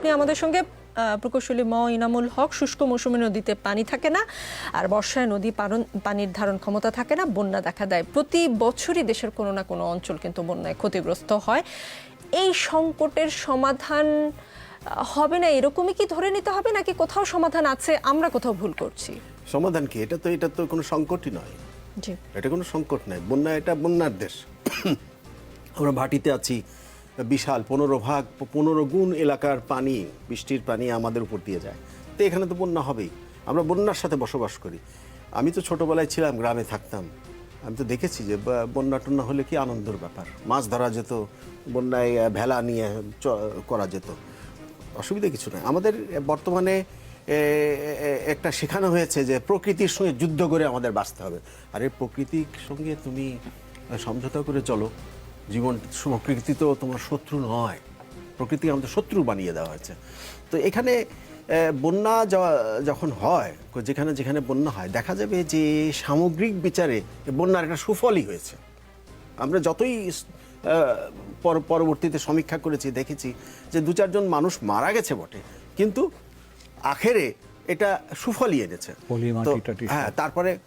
আপনি আমাদের সঙ্গে প্রকৌশলী ম ইনামুল হক শুষ্ক মৌসুমে নদীতে পানি থাকে না আর বর্ষায় নদী পানির ধারণ ক্ষমতা থাকে না বন্যা দেখা দেয়। প্রতি বছরই দেশের কোনো না কোনো অঞ্চল কিন্তু বন্যায় ক্ষতিগ্রস্ত হয়। এই সংকটের সমাধান হবে না এরকমই কি ধরে নিতে হবে নাকি কোথাও সমাধান আছে আমরা কোথাও ভুল করছি? সমাধান কি? এটা তো এটা তো কোনো সংকটই নয়। জি। এটা কোনো সংকট নয়। বন্যা এটা বন্যার দেশ। আমরা ভাটিতে আছি বিশাল পনেরো ভাগ, পনেরো গুণ এলাকার পানি, বৃষ্টির পানি আমাদের উপর দিয়ে যায়। তো এখানে তো বন্যা হবেই। আমরা বন্যার সাথে বসবাস করি। আমি তো ছোটোবেলায় ছিলাম, গ্রামে থাকতাম। আমি তো দেখেছি যে বন্যা টন্যা হলে কি আনন্দের ব্যাপার? মাছ ধরা যেত, বন্যায় ভেলা নিয়ে করা যেত। অসুবিধা কিছু নয়। আমাদের বর্তমানে একটা শেখানো হয়েছে যে, প্রকৃতির সঙ্গে যুদ্ধ করে আমাদের বাঁচতে হবে। আর এই প্রকৃতির সঙ্গে তুমি সমঝোতা করে চলো। জীবন প্রকৃতি তো তোমার শত্রু নয়। প্রকৃতি আমাদের শত্রু বানিয়ে দেওয়া হয়েছে। তো এখানে বন্যা যখন হয় যেখানে যেখানে বন্যা হয় দেখা যাবে যে সামগ্রিক বিচারে বন্যার একটা সুফলই হয়েছে। আমরা যতই পর- পরবর্তীতে সমীক্ষা করেছি দেখেছি যে দু চারজন মানুষ মারা গেছে বটে কিন্তু আখেরে এটা সুফলই এনেছে। হ্যাঁ তারপরে